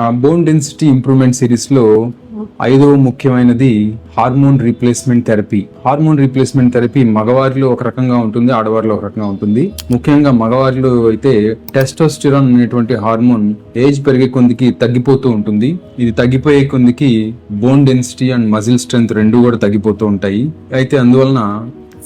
Bone density improvement సిరీస్లో ఐదవ ముఖ్యమైనది hormone replacement therapy hormone replacement therapy మగవారిలో ఒక రకంగా ఉంటుంది ఆడవారిలో ఒక రకంగా ఉంటుంది. ముఖ్యంగా మగవారిలో అయితే టెస్టోస్టిరాన్ అనేటువంటి హార్మోన్ ఏజ్ పెరిగే కొందికి తగ్గిపోతూ ఉంటుంది. ఇది తగ్గిపోయే కొందికి bone density and muscle strength రెండు కూడా తగ్గిపోతూ ఉంటాయి. అయితే అందువలన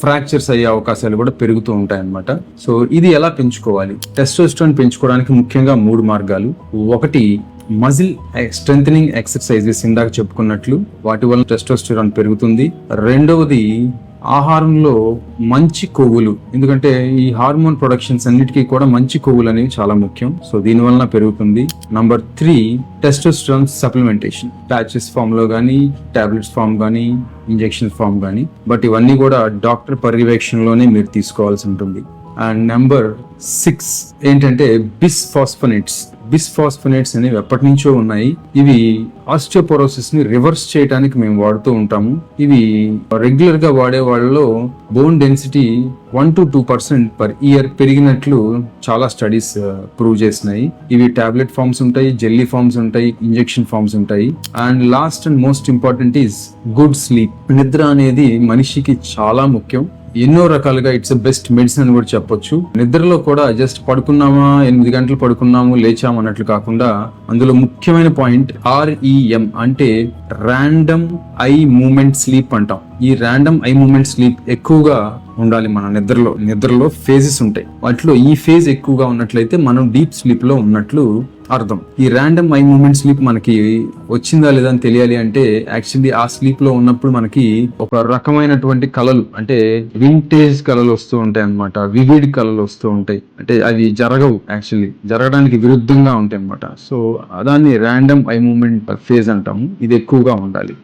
ఫ్రాక్చర్స్ అయ్యే అవకాశాలు కూడా పెరుగుతూ ఉంటాయి అన్నమాట సో ఇది ఎలా పెంచుకోవాలి? టెస్టోస్టోన్ పెంచుకోవడానికి ముఖ్యంగా మూడు మార్గాలు. ఒకటి మజిల్ స్ట్రెంగ్ ఎక్సర్సైజెస్ ఇందాక చెప్పుకున్నట్లు వాటి వల్ల టెస్టోస్టిరాన్ పెరుగుతుంది. రెండవది ఆహారంలో మంచి కొవ్వులు. ఎందుకంటే ఈ హార్మోన్ ప్రొడక్షన్స్ అన్నిటికీ కూడా మంచి కొవ్వులు అనేవి చాలా ముఖ్యం. సో దీని వలన పెరుగుతుంది. Number three testosterone supplementation. Patches ఫామ్లో కానీ టాబ్లెట్స్ ఫామ్ కానీ ఇంజెక్షన్ ఫామ్ కానీ బట్ ఇవన్నీ కూడా డాక్టర్ పర్యవేక్షణలోనే మీరు తీసుకోవాల్సి ఉంటుంది. అండ్ నెంబర్ సిక్స్ ఏంటంటే బిస్ ఫాస్ఫోనేట్స్ బిస్ అనేవి ఎప్పటి నుంచో ఉన్నాయి. ఇవి ఆస్టియోపోరోసిస్ని రివర్స్ చేయడానికి మేము వాడుతూ ఉంటాము. ఇవి రెగ్యులర్గా వాడే వాళ్ళలో bone density one to two percent per year పెరిగినట్లు చాలా స్టడీస్ ప్రూవ్ చేసినాయి. ఇవి టాబ్లెట్ ఫార్మ్స్ ఉంటాయి జెల్లీ ఫార్మ్స్ ఉంటాయి ఇంజెక్షన్ ఫార్మ్స్ ఉంటాయి. And last and most important is good sleep. నిద్ర అనేది మనిషికి చాలా ముఖ్యం. ఎన్నో రకాలుగా ఇట్స్ బెస్ట్ మెడిసిన్ అని కూడా చెప్పొచ్చు. నిద్రలో కూడా జస్ట్ పడుకున్నామా ఎనిమిది గంటలు పడుకున్నాము లేచాము అన్నట్లు కాకుండా అందులో ముఖ్యమైన పాయింట్ ఆర్ఈఎం అంటే ర్యాండమ్ ఐ మూమెంట్ స్లీప్ అంటాం. ఈ ర్యాండమ్ ఐ మూమెంట్ స్లీప్ ఎక్కువగా ఉండాలి మన నిద్రలో. నిద్రలో ఫేజెస్ ఉంటాయి. వాటిలో ఈ ఫేజ్ ఎక్కువగా ఉన్నట్లయితే మనం డీప్ స్లీప్లో ఉన్నట్లు అర్థం. ఈ ర్యాండమ్ ఐ మూమెంట్ స్లీప్ మనకి వచ్చిందా లేదా అని తెలియాలి అంటే యాక్చువల్లీ ఆ స్లీప్లో ఉన్నప్పుడు మనకి ఒక రకమైనటువంటి కళలు అంటే వింటేజ్ కళలు వస్తూ ఉంటాయి అన్నమాట. వివిడ్ కళలు వస్తూ ఉంటాయి. అంటే అవి జరగవు యాక్చువల్లీ జరగడానికి విరుద్ధంగా ఉంటాయి అనమాట సో దాన్ని ర్యాండమ్ ఐ మూమెంట్ ఫేజ్ అంటాము. ఇది ఎక్కువగా ఉండాలి.